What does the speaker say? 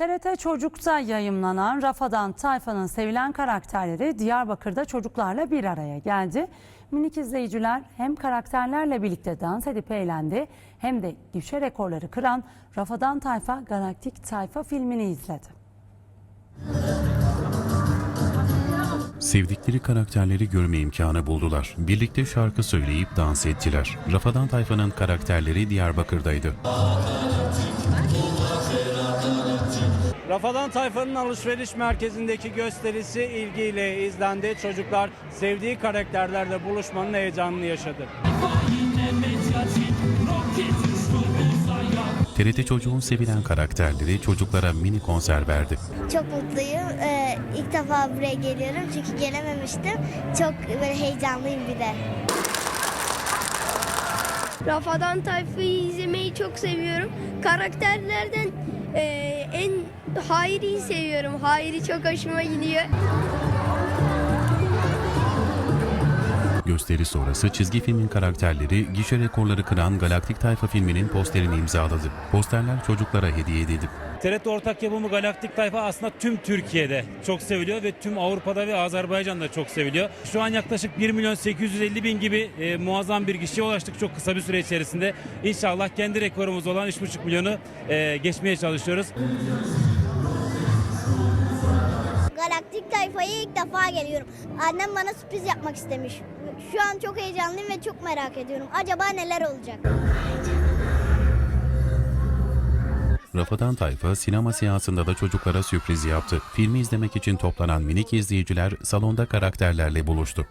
TRT Çocuk'ta yayımlanan Rafadan Tayfa'nın sevilen karakterleri Diyarbakır'da çocuklarla bir araya geldi. Minik izleyiciler hem karakterlerle birlikte dans edip eğlendi hem de gişe rekorları kıran Rafadan Tayfa Galaktik Tayfa filmini izledi. Sevdikleri karakterleri görme imkanı buldular. Birlikte şarkı söyleyip dans ettiler. Rafadan Tayfa'nın karakterleri Diyarbakır'daydı. Rafadan Tayfa'nın alışveriş merkezindeki gösterisi ilgiyle izlendi. Çocuklar sevdiği karakterlerle buluşmanın heyecanını yaşadı. TRT Çocuğun sevilen karakterleri çocuklara mini konser verdi. Çok mutluyum. Ee, ilk defa buraya geliyorum çünkü gelememiştim. Çok böyle heyecanlıyım bir de. Rafadan Tayfa'yı izlemeyi çok seviyorum. Karakterlerden e, en Hayri'yi seviyorum. Hayri çok hoşuma gidiyor. Gösteri sonrası çizgi filmin karakterleri gişe rekorları kıran Galaktik Tayfa filminin posterini imzaladı. Posterler çocuklara hediye edildi. TRT ortak yapımı Galaktik Tayfa aslında tüm Türkiye'de çok seviliyor ve tüm Avrupa'da ve Azerbaycan'da çok seviliyor. Şu an yaklaşık 1 milyon 850 bin gibi e, muazzam bir kişiye ulaştık çok kısa bir süre içerisinde. İnşallah kendi rekorumuz olan 3,5 milyonu e, geçmeye çalışıyoruz. Galaktik tayfaya ilk defa geliyorum. Annem bana sürpriz yapmak istemiş. Şu an çok heyecanlıyım ve çok merak ediyorum. Acaba neler olacak? Rafadan Tayfa sinema seansında da çocuklara sürpriz yaptı. Filmi izlemek için toplanan minik izleyiciler salonda karakterlerle buluştu.